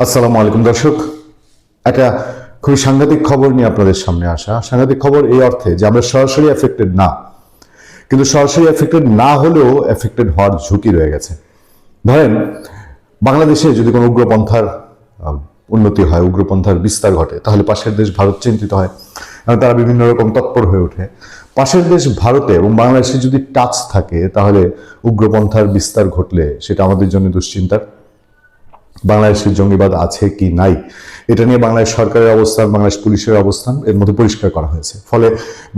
আসসালামু আলাইকুম, দর্শক। একটা খুবই সাংঘাতিক খবর নিয়ে আপনাদের সামনে আসা। সাংঘাতিক খবর এই অর্থে যে আমরা সরাসরি এফেক্টেড না। কিন্তু সরাসরি এফেক্টেড না হলেও এফেক্টেড হওয়ার ঝুঁকি রয়ে গেছে। ধরেন, বাংলাদেশে যদি কোনো উগ্রপন্থার উন্নতি হয়, উগ্রপন্থার বিস্তার ঘটে, তাহলে পাশের দেশ ভারত চিন্তিত হয়। তারা বিভিন্ন রকম তৎপর হয়ে ওঠে। পাশের দেশ ভারতে এবং বাংলাদেশে যদি টাচ থাকে, তাহলে উগ্রপন্থার বিস্তার ঘটলে সেটা আমাদের জন্য দুশ্চিন্তার বাংলাদেশের জঙ্গিবাদ আছে কি নাই? এটা নিয়ে বাংলাদেশ সরকারের অবস্থান, বাংলাদেশ পুলিশের অবস্থান এর মধ্যে পরিষ্কার করা হয়েছে। ফলে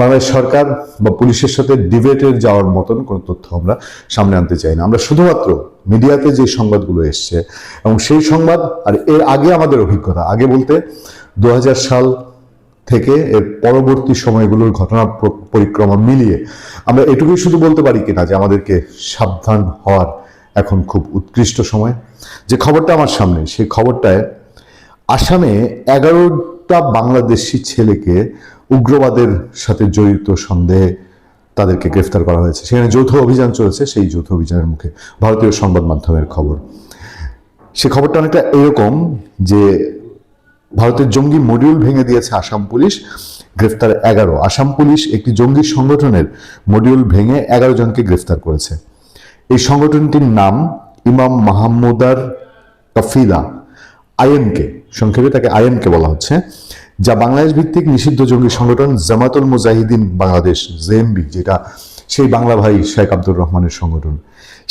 বাংলাদেশ সরকার বা পুলিশের সাথে ডিবেটে যাওয়ার মতন কোনো তথ্য আমরা সামনে আনতে চাই না। আমরা শুধুমাত্র মিডিয়াতে যে সংবাদগুলো এসছে এবং সেই সংবাদ আর এর আগে আমাদের অভিজ্ঞতা, আগে বলতে দু হাজার সাল থেকে এর পরবর্তী সময়গুলোর ঘটনা পরিক্রমা মিলিয়ে আমরা এটুকুই শুধু বলতে পারি কিনা যে আমাদেরকে সাবধান হওয়ার এখন খুব উৎকৃষ্ট সময়। যে খবরটা আমার সামনে, সেই খবরটায় আসামে এগারোটা বাংলাদেশি ছেলেকে উগ্রবাদের সাথে জড়িত সন্দেহে তাদেরকে গ্রেফতার করা হয়েছে। সেখানে যৌথ অভিযান চলেছে, সেই যৌথ অভিযানের মুখে ভারতীয় সংবাদ মাধ্যমের খবর। সে খবরটা অনেকটা এরকম যে ভারতের জঙ্গি মডিউল ভেঙে দিয়েছে আসাম পুলিশ, গ্রেফতার এগারো। আসাম পুলিশ একটি জঙ্গি সংগঠনের মডিউল ভেঙে এগারো জনকে গ্রেফতার করেছে। এই সংগঠনটির নাম ইমাম মাহমুদার কফিলা আইএমকে, সংক্ষেপে তাকে আইএমকে বলা হচ্ছে, যা বাংলাদেশ ভিত্তিক নিষিদ্ধ জঙ্গি সংগঠন জামাতুল মুজাহিদিন বাংলাদেশ জেএমবি যেটা সেই বাংলা ভাই শেখ আব্দুর রহমানের সংগঠন।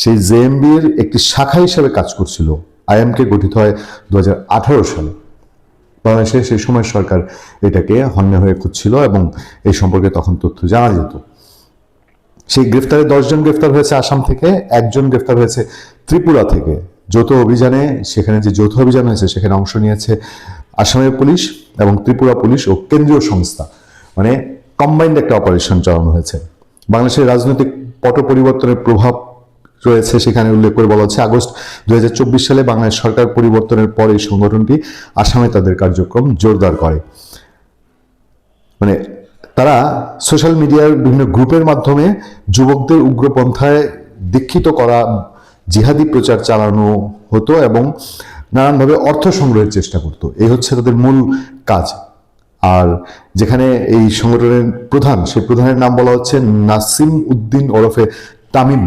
সেই জেএমবির একটি শাখা হিসেবে কাজ করছিল। আইএমকে গঠিত হয় দু হাজার আঠারো সালে। বাংলাদেশে সেই সময় সরকার এটাকে হন্যে হয়ে খুঁজছিল এবং এই সম্পর্কে তখন তথ্য জানা যেত। সেই গ্রেফতারে দশজন গ্রেফতার হয়েছে আসাম থেকে, একজন গ্রেফতার হয়েছে ত্রিপুরা থেকে। যৌথ অভিযানে, সেখানে যে যৌথ অভিযান হয়েছে, সেখানে অংশ নিয়েছে আসামের পুলিশ এবং ত্রিপুরা পুলিশ ও কেন্দ্রীয় সংস্থা। মানে কম্বাইন্ড একটা অপারেশন চালানো হয়েছে। বাংলাদেশের রাজনৈতিক পট পরিবর্তনের প্রভাব রয়েছে, সেখানে উল্লেখ করে বলা হচ্ছে আগস্ট দুই হাজার চব্বিশ সালে বাংলাদেশ সরকার পরিবর্তনের পর এই সংগঠনটি আসামে তাদের কার্যক্রম জোরদার করে। মানে তারা সোশ্যাল মিডিয়ার বিভিন্ন গ্রুপের মাধ্যমে যুবকদের উগ্রপন্থায় দীক্ষিত করা, জিহাদি প্রচার চালানো হতো এবং নানানভাবে অর্থ সংগ্রহের চেষ্টা করতো। এই হচ্ছে তাদের মূল কাজ। আর যেখানে এই সংগঠনের প্রধান, সেই প্রধানের নাম বলা হচ্ছে নাসিম উদ্দিন ওরফে তামিম।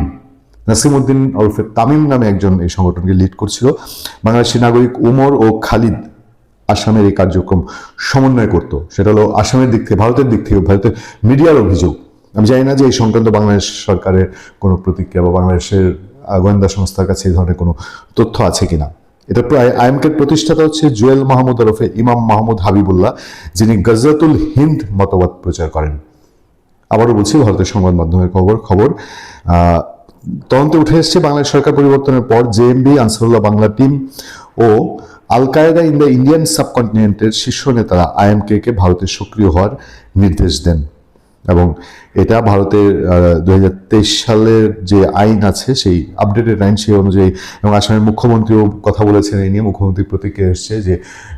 নাসিম উদ্দিন ওরফে তামিম নামে একজন এই সংগঠনকে লিড করছিল। বাংলাদেশি নাগরিক উমর ও খালিদ। আসামের এই কার্যক্রম সমন্বয় করত। সেটা হলো আসামের দিক থেকে, ভারতের দিক থেকে, ভারতের মিডিয়ার অভিযোগ। আমি জানি না যে এই সংক্রান্ত বাংলাদেশ সরকারের কোনো প্রতিক্রিয়া বা বাংলাদেশের গোয়েন্দা সংস্থার কাছে এই ধরনের কোনো তথ্য আছে কিনা। এটা প্রায় আইএমকের প্রতিষ্ঠাতা হচ্ছে জুয়েল মাহমুদ ওরফে ইমাম মাহমুদ হাবিবুল্লাহ, যিনি গজরাতুল হিন্দ মতবাদ প্রচার করেন। আবারও বলছি, ভারতের সংবাদ মাধ্যমের খবর খবর তদন্তে উঠে এসেছে বাংলাদেশ সরকার পরিবর্তনের পর JMB Ansarullah Bangla team O Al Qaeda in the Indian সাবকন্টিনেন্টের শীর্ষ নেতারা আইএমকে কে ভারতে সক্রিয় হওয়ার নির্দেশ দেন। এবং এটা ভারতের দু হাজার তেইশ সালের যে আইন আছে, সেই আপডেটেড আইন সেই অনুযায়ী এবং আসামের মুখ্যমন্ত্রীও কথা বলেছেন, এই নিয়ে মুখ্যমন্ত্রীর প্রতিক্রিয়া এসছে যে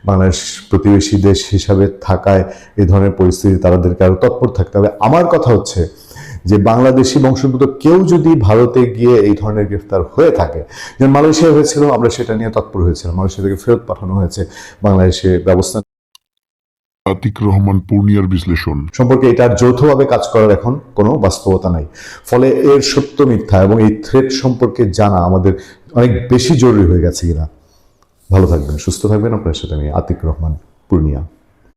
বাংলাদেশ প্রতিবেশী দেশ হিসাবে থাকায় এই ধরনের পরিস্থিতি তাদেরকে আরও তৎপর থাকতে হবে। আমার কথা হচ্ছে যে বাংলাদেশি বংশোদ্ভূত কেউ যদি ভারতে গিয়ে এই ধরনের গ্রেফতার হয়ে থাকে যেমন মালয়েশিয়া হয়েছিল আমরা সেটা নিয়ে তৎপর হয়েছিলাম। মালয়েশিয়া থেকে ফেরত পাঠানো হয়েছে বাংলাদেশে ব্যবস্থা। আতিক রহমান পূর্ণিয়ার বিশ্লেষণ। সম্পর্কে এটার যৌথভাবে কাজ করার এখন কোনো বাস্তবতা নাই। ফলে এর সত্য মিথ্যা এবং এই থ্রেট সম্পর্কে জানা আমাদের অনেক বেশি জরুরি হয়ে গেছে কিনা। ভালো থাকবেন সুস্থ থাকবেন। আপনার সাথে আমি আতিক রহমান পূর্ণিয়া।